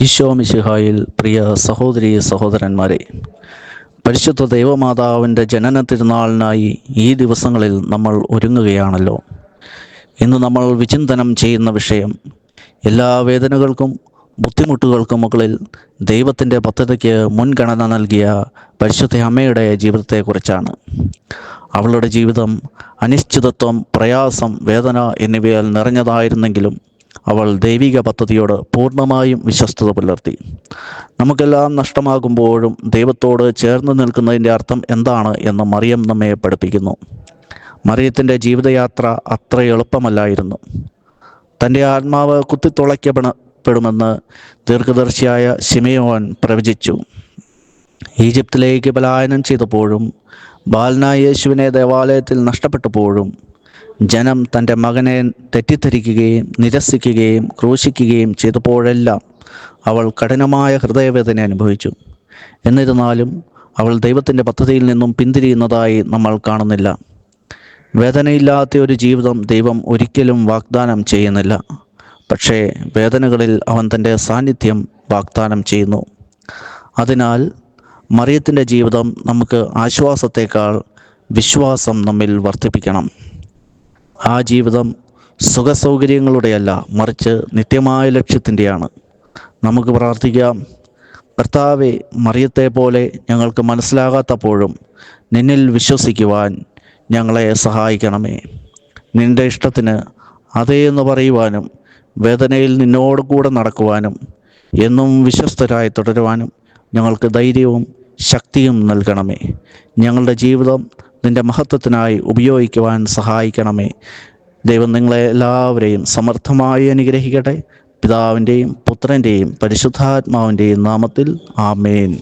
ഈശോ മിശിഹായിൽ പ്രിയ സഹോദരി സഹോദരന്മാരെ പരിശുദ്ധ ദൈവമാതാവിന്റെ ജനന തിരുനാളിനായി ഈ ദിവസങ്ങളിൽ നമ്മൾ ഒരുങ്ങുകയാണല്ലോ. ഇന്ന് നമ്മൾ വിചിന്തനം ചെയ്യുന്ന വിഷയം എല്ലാ വേദനകൾക്കും ബുദ്ധിമുട്ടുകൾക്കും മുകളിൽ ദൈവത്തിന്റെ പദ്ധതിക്ക് മുൻഗണന നൽകിയ പരിശുദ്ധ അമ്മയുടെ ജീവിതത്തെക്കുറിച്ചാണ്. അവളുടെ ജീവിതം അനിശ്ചിതത്വം പ്രയാസം വേദന എന്നിവയാൽ നിറഞ്ഞതായിരുന്നെങ്കിലും അവൾ ദൈവിക പദ്ധതിയോട് പൂർണമായും വിശ്വസ്തത പുലർത്തി. നമുക്കെല്ലാം നഷ്ടമാകുമ്പോഴും ദൈവത്തോട് ചേർന്ന് നിൽക്കുന്നതിന്റെ അർത്ഥം എന്താണ് എന്ന് മറിയം നമ്മെ പഠിപ്പിക്കുന്നു. മറിയത്തിന്റെ ജീവിതയാത്ര അത്ര എളുപ്പമല്ലായിരുന്നു. തന്റെ ആത്മാവ് കുത്തിത്തുളയ്ക്കപ്പെടുമെന്ന് ദീർഘദർശിയായ ശിമയോൻ പ്രവചിച്ചു. ഈജിപ്തിലേക്ക് പലായനം ചെയ്തപ്പോഴും ബാലനായ യേശുവിനെ ദേവാലയത്തിൽ നഷ്ടപ്പെട്ടപ്പോഴും ജനം തന്റെ മകനെ തെറ്റിദ്ധരിക്കുകയും നിരസിക്കുകയും ക്രൂശിക്കുകയും ചെയ്തപ്പോഴെല്ലാം അവൾ കഠിനമായ ഹൃദയവേദന അനുഭവിച്ചു. എന്നിരുന്നാലും അവൾ ദൈവത്തിന്റെ പദ്ധതിയിൽ നിന്നും പിന്തിരിയുന്നതായി നമ്മൾ കാണുന്നില്ല. വേദനയില്ലാത്ത ഒരു ജീവിതം ദൈവം ഒരിക്കലും വാഗ്ദാനം ചെയ്യുന്നില്ല. പക്ഷേ വേദനകളിൽ അവൻ തന്റെ സാന്നിധ്യം വാഗ്ദാനം ചെയ്യുന്നു. അതിനാൽ മറിയത്തിന്റെ ജീവിതം നമുക്ക് ആശ്വാസത്തേക്കാൾ വിശ്വാസം നമ്മിൽ വർദ്ധിപ്പിക്കണം. ആ ജീവിതം സുഖസൗകര്യങ്ങളുടെയല്ല മറിച്ച് നിത്യമായ ലക്ഷ്യത്തിന്റെയാണ്. നമുക്ക് പ്രാർത്ഥിക്കാം. കർത്താവെ മറിയത്തെ പോലെ ഞങ്ങൾക്ക് മനസ്സിലാകാത്തപ്പോഴും നിന്നിൽ വിശ്വസിക്കുവാൻ ഞങ്ങളെ സഹായിക്കണമേ. നിന്റെ ഇഷ്ടത്തിന് അതേ എന്ന് പറയുവാനും വേദനയിൽ നിന്നോട് കൂടെ നടക്കുവാനും എന്നും വിശ്വസ്തരായി തുടരുവാനും ഞങ്ങൾക്ക് ധൈര്യവും ശക്തിയും നൽകണമേ. ഞങ്ങളുടെ ജീവിതം നിന്റെ മഹത്വത്തിനായി ഉപയോഗിക്കുവാൻ സഹായിക്കണമേ. ദൈവം നിങ്ങളെ എല്ലാവരെയും സമർത്ഥമായി അനുഗ്രഹിക്കട്ടെ. പിതാവിന്റെയും പുത്രന്റെയും പരിശുദ്ധാത്മാവിന്റെയും നാമത്തിൽ ആമേൻ.